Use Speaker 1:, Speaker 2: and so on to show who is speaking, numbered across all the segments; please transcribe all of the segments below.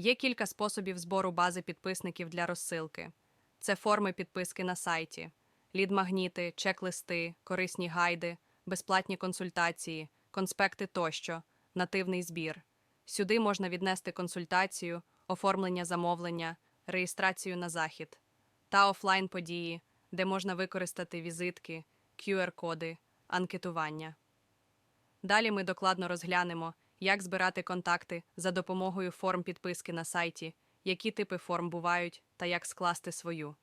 Speaker 1: Є кілька способів збору бази підписників для розсилки. Це форми підписки на сайті, лід-магніти, чек-листи, корисні гайди, безплатні консультації, конспекти тощо, нативний збір. Сюди можна віднести консультацію, оформлення замовлення, реєстрацію на захід та офлайн події, де можна використати візитки, QR-коди, анкетування. Далі ми докладно розглянемо, як збирати контакти за допомогою форм підписки на сайті, які типи форм бувають та як скласти свою.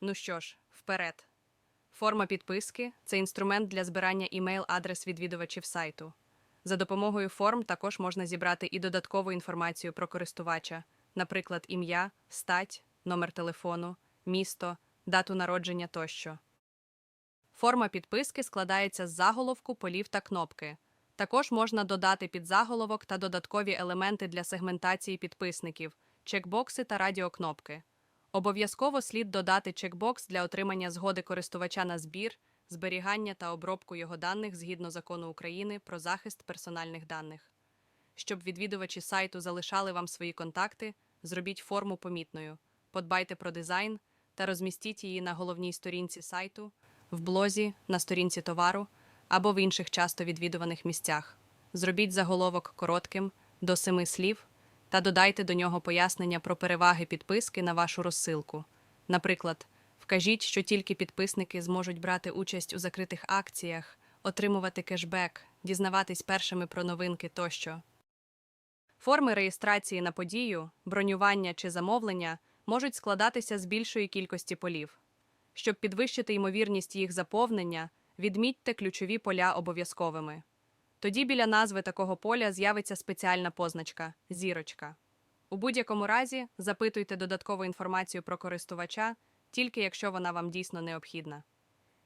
Speaker 1: Ну що ж, вперед. Форма підписки це інструмент для збирання імейл-адрес відвідувачів сайту. За допомогою форм також можна зібрати і додаткову інформацію про користувача, наприклад, ім'я, стать, номер телефону, місто, дату народження тощо. Форма підписки складається з заголовку, полів та кнопки. Також можна додати підзаголовок та додаткові елементи для сегментації підписників, чекбокси та радіокнопки. Обов'язково слід додати чекбокс для отримання згоди користувача на збір, зберігання та обробку його даних згідно закону України про захист персональних даних. Щоб відвідувачі сайту залишали вам свої контакти, зробіть форму помітною, подбайте про дизайн та розмістіть її на головній сторінці сайту, в блозі, на сторінці товару або в інших часто відвідуваних місцях. Зробіть заголовок коротким до семи слів та додайте до нього пояснення про переваги підписки на вашу розсилку. Наприклад, вкажіть, що тільки підписники зможуть брати участь у закритих акціях, отримувати кешбек, дізнаватись першими про новинки тощо. Форми реєстрації на подію, бронювання чи замовлення можуть складатися з більшої кількості полів. Щоб підвищити ймовірність їх заповнення, відмітьте ключові поля обов'язковими. Тоді біля назви такого поля з'явиться спеціальна позначка зірочка. У будь-якому разі запитуйте додаткову інформацію про користувача, тільки якщо вона вам дійсно необхідна.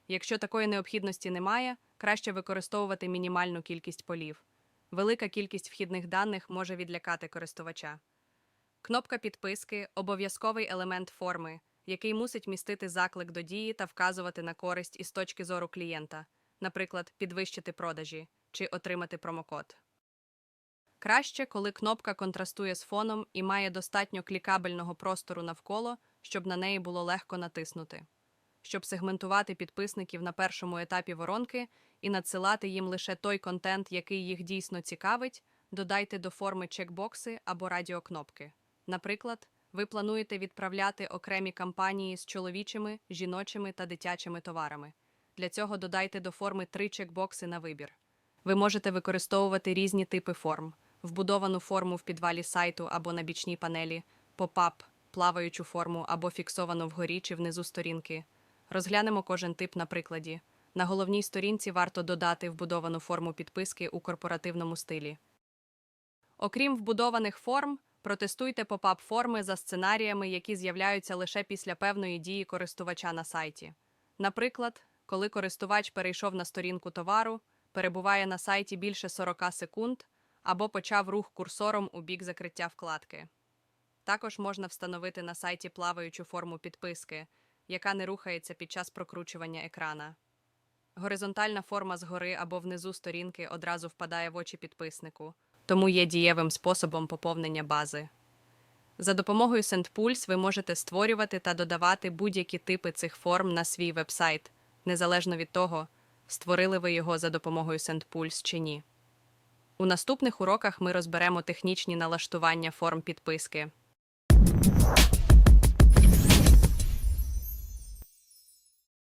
Speaker 1: Якщо такої необхідності немає, краще використовувати мінімальну кількість полів. Велика кількість вхідних даних може відлякати користувача. Кнопка підписки обов'язковий елемент форми, який мусить містити заклик до дії та вказувати на користь із точки зору клієнта, наприклад, підвищити продажі чи отримати промокод. Краще, коли кнопка контрастує з фоном і має достатньо клікабельного простору навколо, щоб на неї було легко натиснути. Щоб сегментувати підписників на першому етапі воронки і надсилати їм лише той контент, який їх дійсно цікавить, додайте до форми чекбокси або радіокнопки. Наприклад, ви плануєте відправляти окремі кампанії з чоловічими, жіночими та дитячими товарами. Для цього додайте до форми три чекбокси на вибір. Ви можете використовувати різні типи форм: вбудовану форму в підвалі сайту або на бічній панелі, попап, плаваючу форму або фіксовану вгорі чи внизу сторінки. Розглянемо кожен тип на прикладі. На головній сторінці варто додати вбудовану форму підписки у корпоративному стилі. Окрім вбудованих форм, протестуйте попап форми за сценаріями, які з'являються лише після певної дії користувача на сайті. Наприклад, коли користувач перейшов на сторінку товару, перебуває на сайті більше 40 секунд або почав рух курсором у бік закриття вкладки. Також можна встановити на сайті плаваючу форму підписки, яка не рухається під час прокручування екрана. Горизонтальна форма згори або внизу сторінки одразу впадає в очі підписнику, тому є дієвим способом поповнення бази. За допомогою SendPulse ви можете створювати та додавати будь-які типи цих форм на свій вебсайт, незалежно від того, створили ви його за допомогою SendPulse чи ні. У наступних уроках ми розберемо технічні налаштування форм підписки.